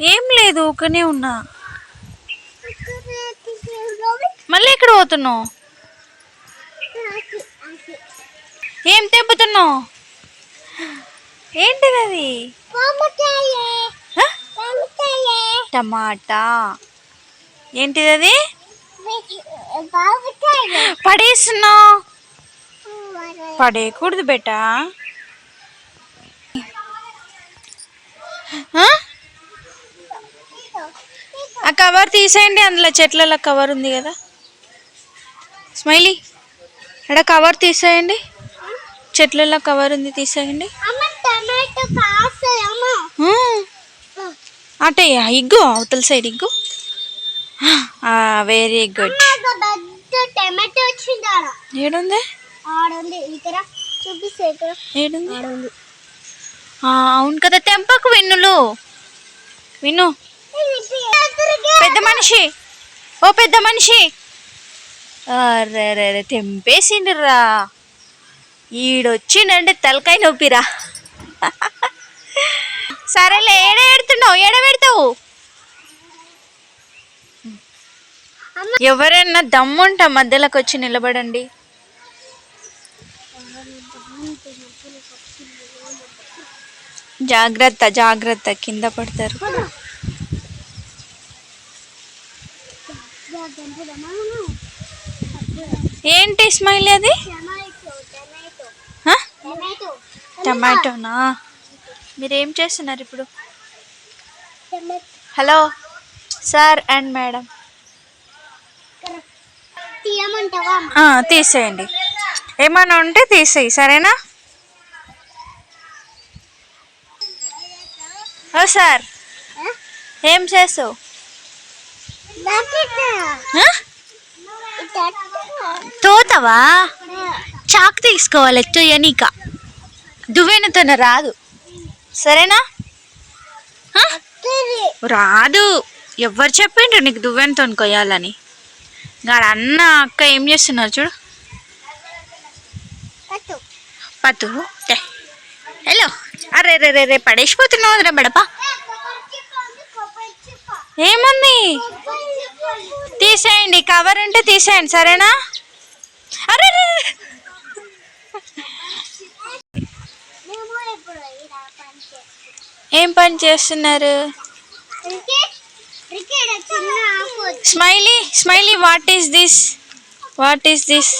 ఏం లేదు ఊకనే ఉన్నా. మళ్ళీ ఎక్కడ పోతున్నావు? ఏం తెంపుతున్నావు? ఏంటిది అది? టమాటా. ఏంటిది అది? పడేస్తున్నావు. పడేయకూడదు బేటా. కవర్ తీసేయండి అందులో చెట్లలో కవర్ ఉంది కదా. స్మైలీ అక్కడ కవర్ తీసేయండి. చెట్లలో కవర్ ఉంది తీసేయండి. అటే ఇగ్గు అవతల సైడ్ ఇగ్గు. వెరీ గుడ్ ఏడుంది? ఏడుంది? అవును కదా తెంపకు విన్నులు. విను మనిషి. ఓ పెద్ద మనిషి. అరే రే రే తెంపేసిండ్రా ఈడొచ్చిండంటే తలకాయ నొప్పిరా. సరేలే ఏడ ఎడుతున్నావు ఏడ పెడతావు? ఎవరైనా దమ్ముంటా మధ్యలోకి వచ్చి నిలబడండి. జాగ్రత్త జాగ్రత్త కింద పడతారు. ఏంటి స్మైల్ అది? టమాటోనా? మీరు ఏం చేస్తున్నారు ఇప్పుడు? Hello sir and madam. తీసేయండి. ఏమైనా ఉంటే తీసేయి సరేనా? Oh sir. ఏం చేస్తావు? తోతవా? చాక్ తీసుకోవాలి తొయ్యనీక. దువ్వెనతోనే రాదు. సరేనా? రాదు. ఎవరు చెప్పిండ్రు నీకు దువ్వెనతో కొయ్యాలని? గాడ అన్న అక్క ఏం చేస్తున్నారు చూడు. పతు. హలో. అరే రే రే రే పడేసిపోతున్నావు రే బడపా. ఏముంది? తీసేయండి కవర్ ఉంటే తీసేయండి సరేనా? అరే ఏం పని చేస్తున్నారు? Smiley smiley what is this what is this